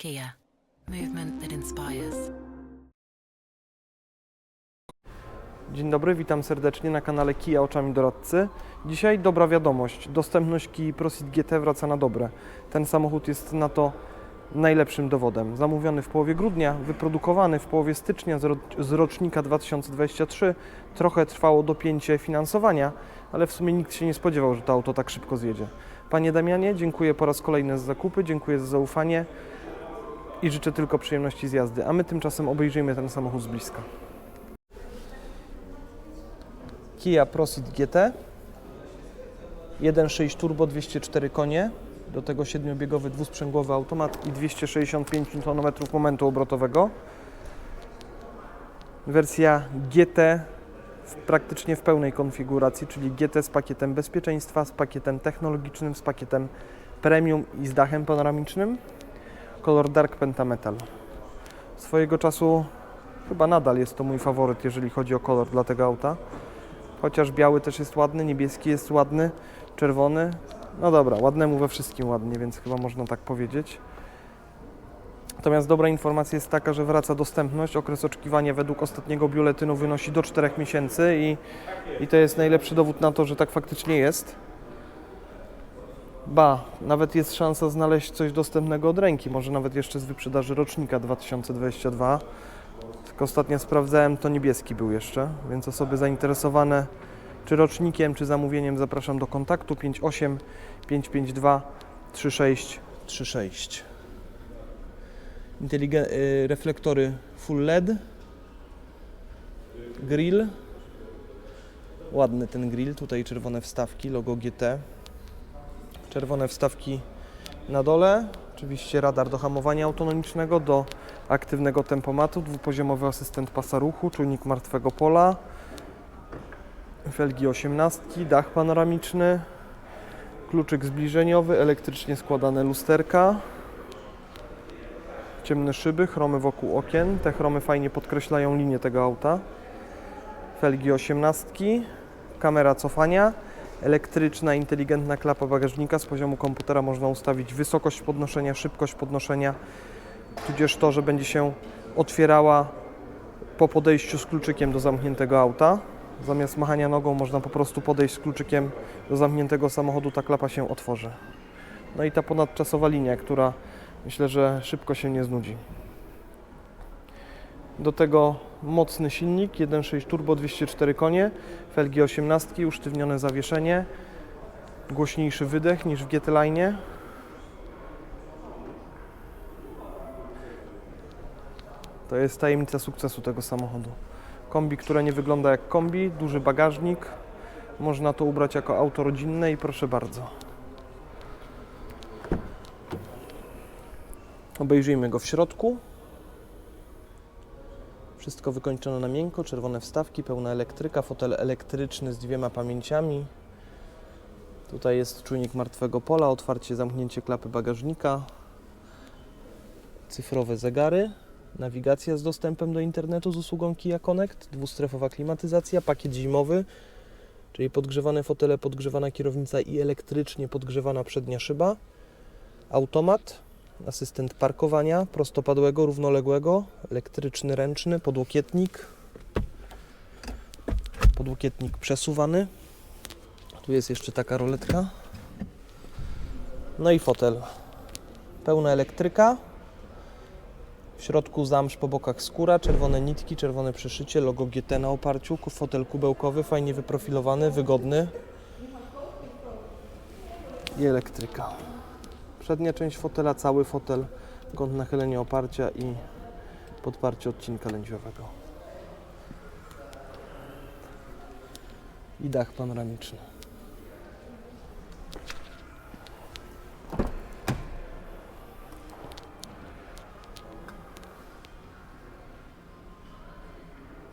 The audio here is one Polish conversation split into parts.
Kia, movement that inspires. Dzień dobry, witam serdecznie na kanale Kia Oczami Doradcy. Dzisiaj dobra wiadomość. Dostępność Kii Proceed GT wraca na dobre. Ten samochód jest na to najlepszym dowodem. Zamówiony w połowie grudnia, wyprodukowany w połowie stycznia z rocznika 2023. Trochę trwało dopięcie finansowania, ale w sumie nikt się nie spodziewał, że to auto tak szybko zjedzie. Panie Damianie, dziękuję po raz kolejny za zakupy, dziękuję za zaufanie i życzę tylko przyjemności z jazdy. A my tymczasem obejrzyjmy ten samochód z bliska. Kia Proceed GT 1.6 turbo 204 konie do tego 7-biegowy dwusprzęgłowy automat i 265 Nm momentu obrotowego wersja GT w, praktycznie w pełnej konfiguracji, czyli GT z pakietem bezpieczeństwa, z pakietem technologicznym, z pakietem premium i z dachem panoramicznym kolor Dark Pentametal swojego czasu chyba nadal jest to mój faworyt, jeżeli chodzi o kolor dla tego auta Chociaż biały też jest ładny, niebieski jest ładny, czerwony. No dobra, ładnemu we wszystkim ładnie, więc chyba można tak powiedzieć. Natomiast dobra informacja jest taka, że wraca dostępność. Okres oczekiwania według ostatniego biuletynu wynosi do 4 miesięcy i, i to jest najlepszy dowód na to, że tak faktycznie jest. Ba, nawet jest szansa znaleźć coś dostępnego od ręki, może nawet jeszcze z wyprzedaży rocznika 2022. Tylko ostatnio sprawdzałem, to niebieski był jeszcze, więc osoby zainteresowane czy rocznikiem, czy zamówieniem zapraszam do kontaktu 58 552 3636. Inteligen- y, reflektory full LED. Grill. Ładny ten grill, tutaj czerwone wstawki, logo GT. Czerwone wstawki na dole. Oczywiście radar do hamowania autonomicznego, do aktywnego tempomatu, dwupoziomowy asystent pasa ruchu, czujnik martwego pola, felgi 18, dach panoramiczny, kluczyk zbliżeniowy, elektrycznie składane lusterka, ciemne szyby, chromy wokół okien. Te chromy fajnie podkreślają linię tego auta. Felgi 18, kamera cofania, elektryczna, inteligentna klapa bagażnika. Z poziomu komputera można ustawić wysokość podnoszenia, szybkość podnoszenia, tudzież to, że będzie się otwierała po podejściu z kluczykiem do zamkniętego auta. Zamiast machania nogą można po prostu podejść z kluczykiem do zamkniętego samochodu, ta klapa się otworzy. No i ta ponadczasowa linia, która myślę, że szybko się nie znudzi. Do tego mocny silnik, 1.6 turbo 204 konie, felgi 18, usztywnione zawieszenie, głośniejszy wydech niż w GT Line. To jest tajemnica sukcesu tego samochodu. Kombi, które nie wygląda jak kombi, duży bagażnik. Można to ubrać jako auto rodzinne i proszę bardzo. Obejrzyjmy go w środku. Wszystko wykończone na miękko, czerwone wstawki, pełna elektryka, fotel elektryczny z dwiema pamięciami. Tutaj jest czujnik martwego pola, otwarcie, zamknięcie klapy bagażnika, cyfrowe zegary, nawigacja z dostępem do internetu z usługą Kia Connect, dwustrefowa klimatyzacja, pakiet zimowy, czyli podgrzewane fotele, podgrzewana kierownica i elektrycznie podgrzewana przednia szyba, automat, asystent parkowania prostopadłego, równoległego, elektryczny, ręczny, podłokietnik, podłokietnik przesuwany, tu jest jeszcze taka roletka, no i fotel, pełna elektryka, w środku zamsz, po bokach skóra, czerwone nitki, czerwone przeszycie, logo GT na oparciu, fotel kubełkowy, fajnie wyprofilowany, wygodny. I elektryka. Przednia część fotela, cały fotel, kąt nachylenia oparcia i podparcie odcinka lędźwiowego. I dach panoramiczny.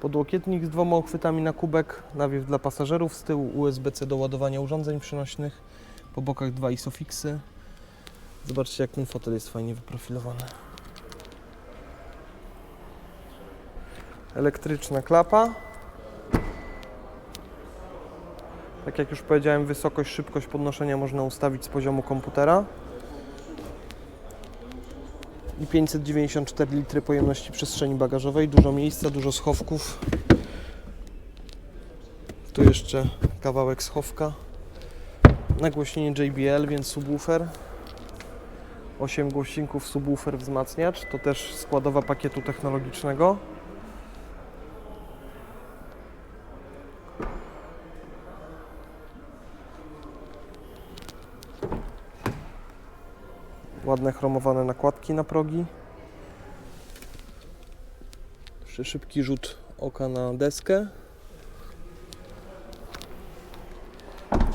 Podłokietnik z dwoma uchwytami na kubek, nawiew dla pasażerów, z tyłu USB-C do ładowania urządzeń przenośnych, po bokach dwa isofixy. Zobaczcie jak ten fotel jest fajnie wyprofilowany. Elektryczna klapa. Tak jak już powiedziałem, wysokość, szybkość podnoszenia można ustawić z poziomu komputera. i 594 litry pojemności przestrzeni bagażowej. Dużo miejsca, dużo schowków. Tu jeszcze kawałek schowka. Nagłośnienie JBL, więc subwoofer. 8 głośników, subwoofer, wzmacniacz. To też składowa pakietu technologicznego. Ładne chromowane nakładki na progi. Jeszcze szybki rzut oka na deskę.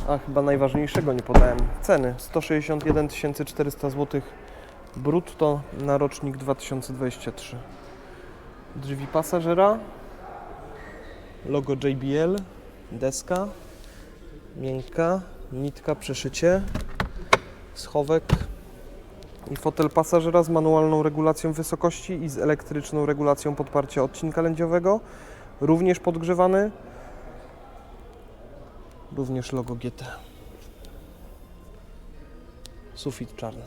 A chyba najważniejszego nie podałem. Ceny. 161 400 zł brutto na rocznik 2023. Drzwi pasażera, logo JBL, deska, miękka, nitka, przeszycie, schowek. I fotel pasażera z manualną regulacją wysokości i z elektryczną regulacją podparcia odcinka lędziowego, również podgrzewany, również logo GT. Sufit czarny.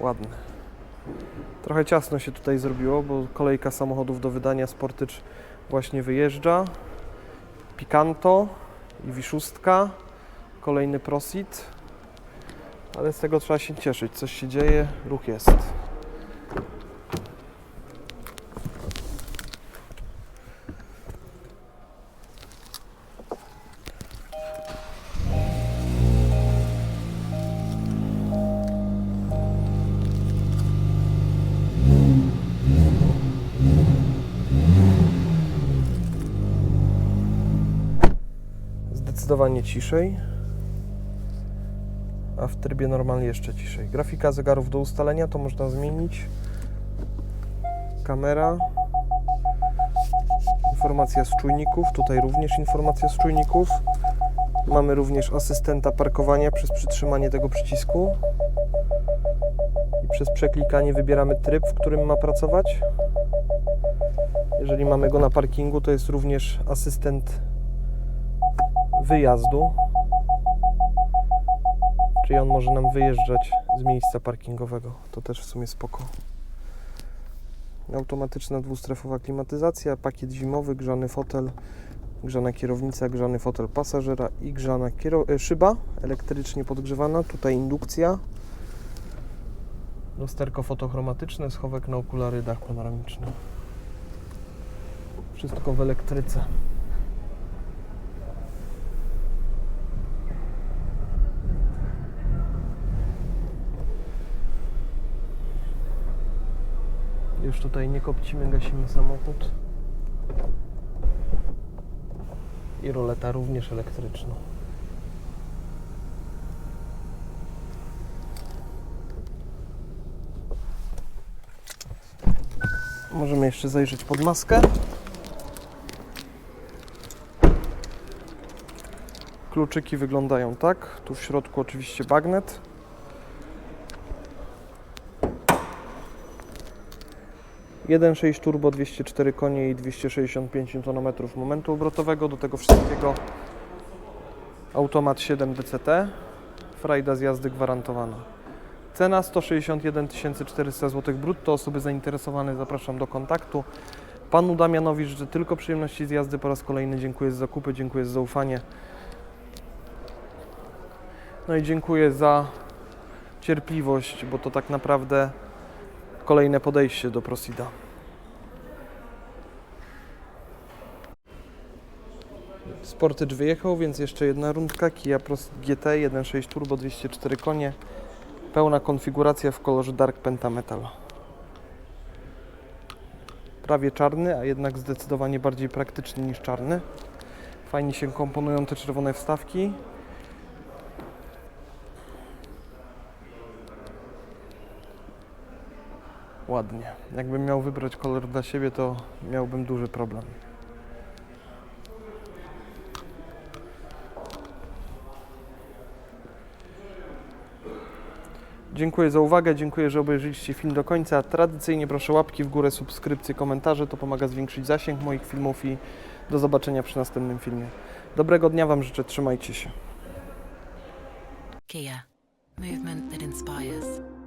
Ładny. Trochę ciasno się tutaj zrobiło, bo kolejka samochodów do wydania Sportycz właśnie wyjeżdża. Picanto i Wiszustka, kolejny Prosit, ale z tego trzeba się cieszyć, coś się dzieje, ruch jest. Zdecydowanie ciszej, a w trybie normalnie jeszcze ciszej. Grafika zegarów do ustalenia to można zmienić. Kamera. Informacja z czujników, tutaj również informacja z czujników. Mamy również asystenta parkowania przez przytrzymanie tego przycisku. I przez przeklikanie wybieramy tryb, w którym ma pracować. Jeżeli mamy go na parkingu, to jest również asystent wyjazdu, czyli on może nam wyjeżdżać z miejsca parkingowego. To też w sumie spoko. Automatyczna dwustrefowa klimatyzacja, pakiet zimowy, grzany fotel, grzana kierownica, grzany fotel pasażera i grzana e, szyba elektrycznie podgrzewana. Tutaj indukcja. Lusterko fotochromatyczne, schowek na okulary, dach panoramiczny. Wszystko w elektryce. Tutaj nie kopcimy, gasimy samochód. I roleta również elektryczna. Możemy jeszcze zajrzeć pod maskę. Kluczyki wyglądają tak. Tu w środku oczywiście bagnet. Jeden 6 turbo, 204 konie i 265 Nm momentu obrotowego. Do tego wszystkiego automat 7 DCT. Frajda z jazdy gwarantowana. Cena 161 400 zł brutto. Osoby zainteresowane zapraszam do kontaktu. Panu Damianowi życzę tylko przyjemności z jazdy po raz kolejny. Dziękuję za zakupy, dziękuję za zaufanie. No i dziękuję za cierpliwość, bo to tak naprawdę kolejne podejście do Prosida. Sportycz wyjechał, więc jeszcze jedna rundka. Kia Prost GT 1.6 Turbo 204 konie. Pełna konfiguracja w kolorze Dark Pentametal. Prawie czarny, a jednak zdecydowanie bardziej praktyczny niż czarny. Fajnie się komponują te czerwone wstawki. Ładnie. Jakbym miał wybrać kolor dla siebie, to miałbym duży problem. Dziękuję za uwagę, dziękuję, że obejrzeliście film do końca. Tradycyjnie proszę łapki w górę, subskrypcje, komentarze, to pomaga zwiększyć zasięg moich filmów i do zobaczenia przy następnym filmie. Dobrego dnia Wam życzę, trzymajcie się. Kia. Movement that inspires.